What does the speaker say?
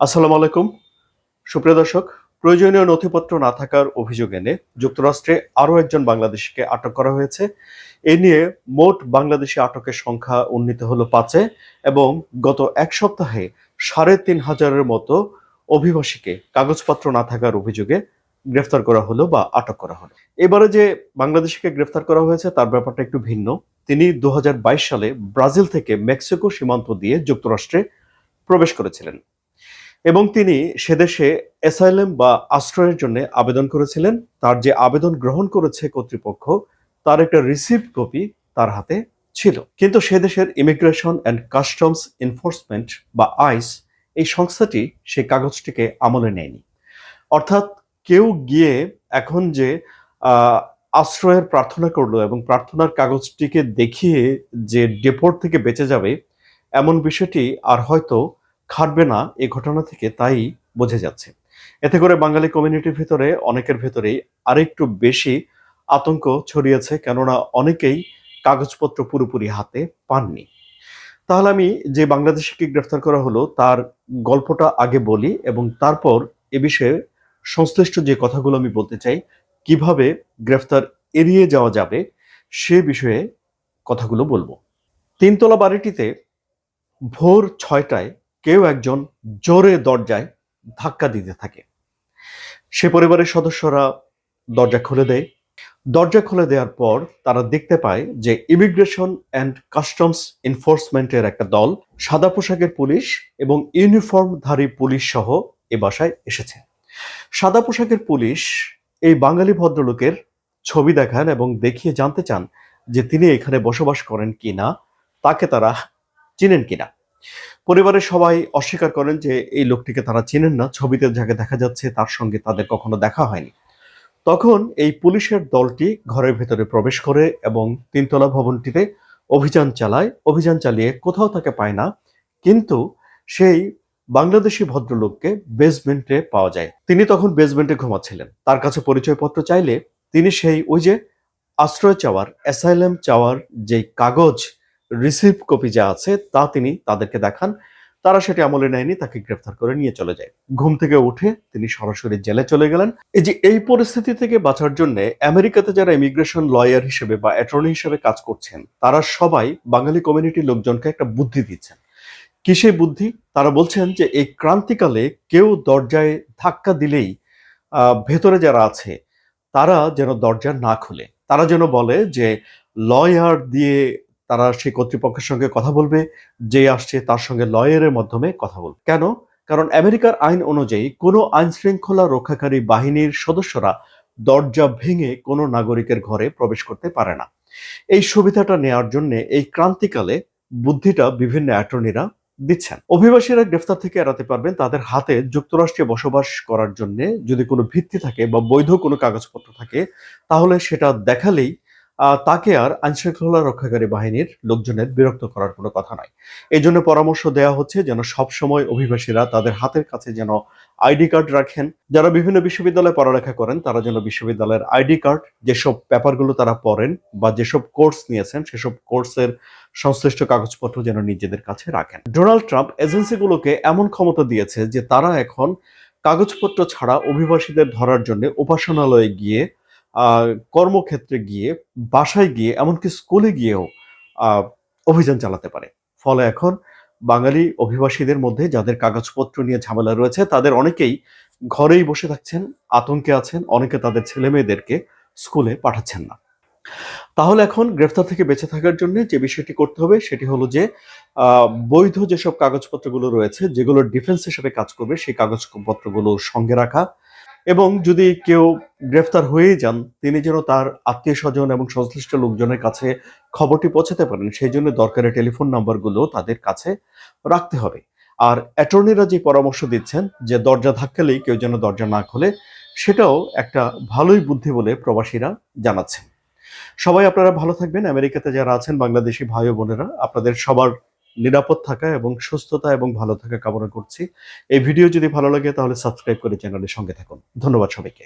আসসালামু আলাইকুম। সুপ্রিয় দর্শক, প্রয়োজনীয় নথিপত্র না থাকার অভিযোগ এনে যুক্তরাষ্ট্রে আরও একজন বাংলাদেশিকে আটক করা হয়েছে। এ নিয়ে মোট বাংলাদেশি আটকের সংখ্যা উন্নীত হলো পাঁচে এবং গত এক সপ্তাহে সাড়ে তিন হাজারের মতো অভিবাসীকে কাগজপত্র না থাকার অভিযোগে গ্রেফতার করা হলো বা আটক করা হলো। এবারে যে বাংলাদেশিকে গ্রেফতার করা হয়েছে তার ব্যাপারটা একটু ভিন্ন। তিনি দু হাজার বাইশ সালে ব্রাজিল থেকে মেক্সিকো সীমান্ত দিয়ে যুক্তরাষ্ট্রে প্রবেশ করেছিলেন। এবং তিনি সেদেশে অ্যাসাইলেম বা আশ্রয়ের জন্য আবেদন করেছিলেন। তার যে আবেদন গ্রহণ করেছে কর্তৃপক্ষ, তার একটা রিসিভ কপি তার হাতে ছিল। কিন্তু সে দেশের ইমিগ্রেশন অ্যান্ড কাস্টমস এনফোর্সমেন্ট বা আইস এই সংস্থাটি সেই কাগজটিকে আমলে নেয়নি। অর্থাৎ কেউ গিয়ে এখন যে আশ্রয়ের প্রার্থনা করল এবং প্রার্থনার কাগজটিকে দেখিয়ে যে ডেপোর্ট থেকে বেঁচে যাবে, এমন বিষয়টি আর হয়তো খাটবে না এ ঘটনা থেকে তাই বোঝা যাচ্ছে। এতে করে বাঙালি কমিউনিটির ভিতরে, অনেকের ভেতরেই আরেকটু বেশি আতঙ্ক ছড়িয়েছে, কেননা অনেকেই কাগজপত্র পুরোপুরি হাতে পাননি। তাহলে আমি যে বাংলাদেশিকে গ্রেফতার করা হলো, তার গল্পটা আগে বলি এবং তারপর এ বিষয়ে সংশ্লিষ্ট যে কথাগুলো আমি বলতে চাই, কীভাবে গ্রেফতার এড়িয়ে যাওয়া যাবে সে বিষয়ে কথাগুলো বলব। তিনতলা বাড়িটিতে ভোর ছয়টায় কেউ একজন জোরে দরজায় ধাক্কা দিতে থাকে। সে পরিবারের সদস্যরা দরজা খুলে দেয়। দরজা খুলে দেওয়ার পর তারা দেখতে পায় যে ইমিগ্রেশন অ্যান্ড কাস্টমস এনফোর্সমেন্টের একটা দল সাদা পোশাকের পুলিশ এবং ইউনিফর্মধারী পুলিশ সহ এ বাসায় এসেছে। সাদা পোশাকের পুলিশ এই বাঙালি ভদ্রলোকের ছবি দেখান এবং দেখিয়ে জানতে চান যে তিনি এখানে বসবাস করেন কিনা, তাকে তারা চিনেন কিনা। পরিবারের সবাই অস্বীকার করেন যে এই লোকটিকে তারা চেনেন না। ছবিতে যাকে দেখা যাচ্ছে তার সঙ্গে তাদের কখনো দেখা হয়নি। তখন এই পুলিশের দলটি ঘরের ভেতরে প্রবেশ করে এবং তিনতলা ভবনটিতে অভিযান চালায়। অভিযান চালিয়ে কোথাও তাকে পায় না, কিন্তু সেই বাংলাদেশি ভদ্রলোককে বেসমেন্টে পাওয়া যায়। তিনি তখন বেসমেন্টে ঘুমাচ্ছিলেন। তার কাছে পরিচয়পত্র চাইলে তিনি সেই ওই যে আশ্রয় চাওয়ার, অ্যাসাইলাম চাওয়ার যে কাগজ রিসিভ কপি যা আছে তা তিনি তাদেরকে দেখান। তারা সেটি আমলে নেয়নি, তাকে গ্রেফতার করে নিয়ে চলে যায়। ঘুম থেকে উঠে তিনি সরাসরি জেলে চলে গেলেন। এই যে এই পরিস্থিতি থেকে বাঁচার জন্য আমেরিকাতে যারা ইমিগ্রেশন লয়ার হিসেবে বা অ্যাটর্নি হিসেবে কাজ করছেন, তারা সবাই বাঙালি কমিউনিটির লোকজনকে একটা বুদ্ধি দিচ্ছেন। কিসে বুদ্ধি? তারা বলছেন যে এই ক্রান্তিকালে কেউ দরজায় ধাক্কা দিলেই ভেতরে যারা আছে, তারা যেন দরজা না খুলে। তারা যেন বলে যে, লয়ার দিয়ে তারা সেই কর্তৃপক্ষের সঙ্গে কথা বলবে, যে আসছে তার সঙ্গে লয়ারের মাধ্যমে কথা বলবে। কেন? কারণ আমেরিকার আইন অনুযায়ী কোনো আইন শৃঙ্খলা রক্ষাকারী বাহিনীর সদস্যরা দরজা ভেঙে কোনো নাগরিকের ঘরে প্রবেশ করতে পারে না। এই সুবিধাটা নেওয়ার জন্য এই ক্রান্তিকালে বুদ্ধিটা বিভিন্ন অ্যাটর্নিরা দিচ্ছেন। অভিবাসীরা গ্রেফতার থেকে এড়াতে পারবেন তাদের হাতে যুক্তরাষ্ট্রে বসবাস করার জন্য যদি কোনো ভিত্তি থাকে বা বৈধ কোনো কাগজপত্র থাকে, তাহলে সেটা দেখালেই তাকে আর আইনশৃঙ্খলা রক্ষাকারী বাহিনীর লোকজনের বিরক্ত করার কোনো কথা নয় এই জন্য পরামর্শ দেওয়া হচ্ছে যেন সবসময় অভিবাসীরা তাদের হাতের কাছে যেন আইডি কার্ড রাখেন। যারা বিভিন্ন বিশ্ববিদ্যালয়ে পড়ালেখা করেন, তারা যেন বিশ্ববিদ্যালয়ের আইডি কার্ড, যেসব পেপারগুলো তারা পড়েন বা যেসব কোর্স নিয়েছেন, সেসব কোর্সের সংশ্লিষ্ট কাগজপত্র যেন নিজেদের কাছে রাখেন। ডোনাল্ড ট্রাম্প এজেন্সিগুলোকে এমন ক্ষমতা দিয়েছে যে তারা এখন কাগজপত্র ছাড়া অভিবাসীদের ধরার জন্য উপাসনালয়ে গিয়ে কর্মক্ষেত্রে গিয়ে, বাসায় গিয়ে, এমনকি স্কুলে গিয়েও অভিযান চালাতে পারে। ফলে এখন বাঙালি অভিবাসীদের মধ্যে যাদের কাগজপত্র নিয়ে ঝামেলা রয়েছে, তাদের অনেকেই ঘরেই বসে থাকছেন, আতঙ্কে আছেন, অনেকে তাদের ছেলে মেয়েদেরকে স্কুলে পাঠাচ্ছেন না। তাহলে এখন গ্রেফতার থেকে বেঁচে থাকার জন্য যে বিষয়টি করতে হবে, সেটি হলো যে বৈধ যেসব কাগজপত্রগুলো রয়েছে, যেগুলো ডিফেন্স হিসেবে কাজ করবে, সেই কাগজপত্রগুলো সঙ্গে রাখা এবং যদি কেউ গ্রেফতার হয়েই যান, তিনি যেন তার আত্মীয় স্বজন এবং সংশ্লিষ্ট লোকজনের কাছে খবরটি পৌঁছাতে পারেন, সেই জন্য দরকারি টেলিফোন নাম্বারগুলো তাদের কাছে রাখতে হবে। আর অ্যাটর্নিরা যে পরামর্শ দিচ্ছেন, যে দরজা ধাক্কালেই কেউ যেন দরজা না খোলে, সেটাও একটা ভালোই বুদ্ধি বলে প্রবাসীরা জানাচ্ছেন। সবাই আপনারা ভালো থাকবেন। আমেরিকাতে যারা আছেন, বাংলাদেশি ভাই বোনেরা, আপনাদের সবার নিরাপদ থাকা এবং সুস্থতা এবং ভালো থাকা কামনা করছি। এই ভিডিও যদি ভালো লাগে তাহলে সাবস্ক্রাইব করে চ্যানেলের সঙ্গে থাকুন। ধন্যবাদ সবাইকে।